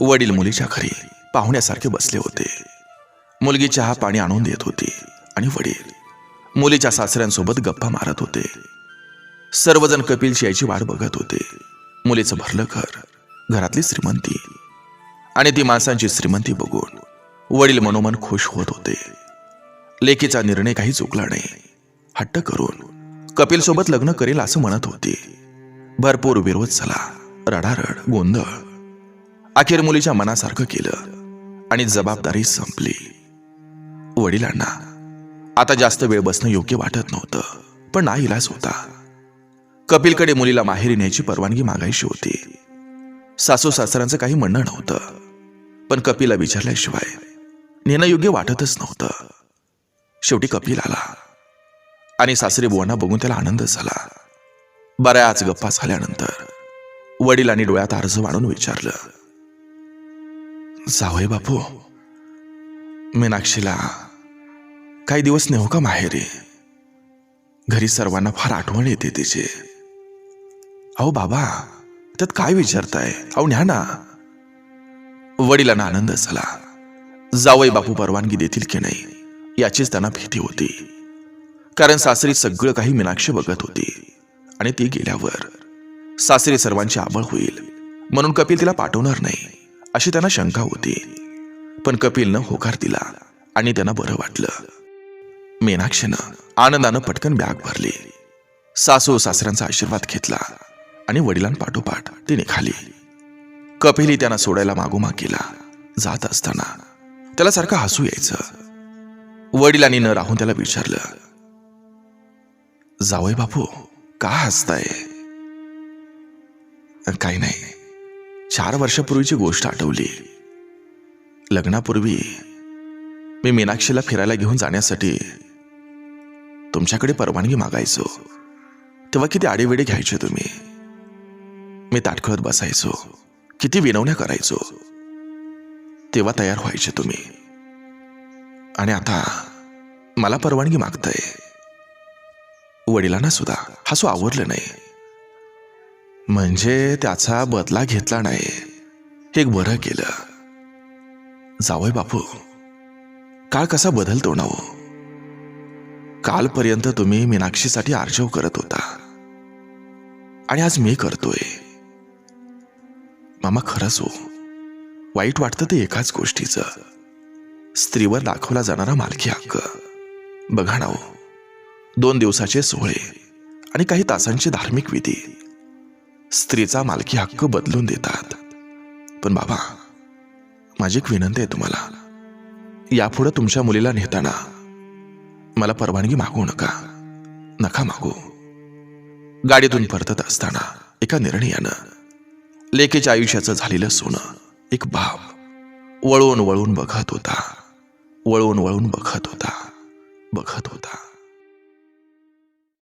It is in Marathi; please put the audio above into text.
वडील मुलीच्या घरी पाहुण्यासारखे बसले होते. मुलगी चहा पाणी आणून देत होती आणि वडील मुलीच्या सासऱ्यांसोबत गप्पा मारत होते. सर्वजण कपिलची यायची वाट बघत होते. मुलीचं भरलं घर घरातली श्रीमंती आणि ती माणसांची श्रीमंती बघून वडील मनोमन खुश होत होते. लेकीचा निर्णय काही चुकला नाही. हट्ट करून कपिल सोबत लग्न करेल असं म्हणत होती. भरपूर विरोध झाला. रडारड गोंधळ अखेर मुलीच्या मनासारखं केलं आणि जबाबदारी संपली. वडिलांना. आता जास्त वेळ बसणं योग्य वाटत नव्हतं पण ना इलाज होता. कपिलकडे मुलीला माहेरी न्यायची परवानगी मागायची होती. सासू सासऱ्यांचं काही म्हणणं नव्हतं पण कपिला विचारल्याशिवाय नेणं योग्य वाटतच नव्हतं. शेवटी कपिल आला आणि सासरी बुवांना बघून त्याला आनंद झाला. बऱ्याच गप्पा झाल्यानंतर वडिलांनी डोळ्यात अर्ज वाढून विचारलं जावय बापू मीनाक्षीला काही दिवस नेऊ का माहेरी? घरी सर्वांना फार आठवण येते तिची. अहो बाबा त्यात काय विचारताय? अहो न्या ना. वडिलांना आनंद झाला. जावई बापू परवानगी देतील की नाही याचीच त्यांना भीती होती. कारण सासरी सगळं काही मीनाक्षी बघत होती. आणि ती गेल्यावर सासरी सर्वांची आबळ होईल म्हणून कपिल तिला पाठवणार नाही. अशी त्यांना शंका होती. पण कपिलनं होकार दिला आणि त्यांना बरं वाटलं. मीनाक्षीनं आनंदानं पटकन बॅग भरली. सासू सासऱ्यांचा आशीर्वाद घेतला आणि वडिलांपाठोपाठ ती निघाली. कपिलही त्यांना सोडायला मागोमाग केला जात असताना. त्याला सारखं हसू यायचं. वडिलांनी न राहून त्याला विचारलं जावय बापू का हसताय? काही नाही. चार वर्षापूर्वीची गोष्ट आठवली. लग्नापूर्वी मी मीनाक्षीला फिरायला घेऊन जाण्यासाठी तुमच्याकडे परवानगी मागायचो. तेव्हा किती आडेवेडे घ्यायचे तुम्ही. मी ताटखळत बसायचो. किती विनवण्या करायचो. तेव्हा तयार व्हायचे तुम्ही. आणि आता मला परवानगी मागताय. वडिलांना सुद्धा. हसू आवडलं नाही. म्हणजे त्याचा बदला घेतला नाही. हे एक बरं केलं. जावय बापू काळ कसा बदलतो ना हो? कालपर्यंत तुम्ही मीनाक्षीसाठी आर्जव करत होता. आणि आज मी करतोय. मामा खरंच हो. वाईट वाटतं ते एकाच गोष्टीचं. स्त्रीवर दाखवला जाणारा मालकी हक्क. बघा ना हो. दोन दिवसाचे सोहळे आणि काही तासांचे धार्मिक विधी. स्त्रीचा मालकी हक्क बदलून देतात. पण बाबा माझी एक विनंती आहे तुम्हाला. यापुढे तुमच्या मुलीला नेताना मला परवानगी मागू नका. नका मागू. गाडीतून परतत असताना एका निर्णयानं लेकीच्या आयुष्याचं झालेलं सोनं एक बाप वळून वळून बघत होता. वळून वळून बघत होता. बघत होता.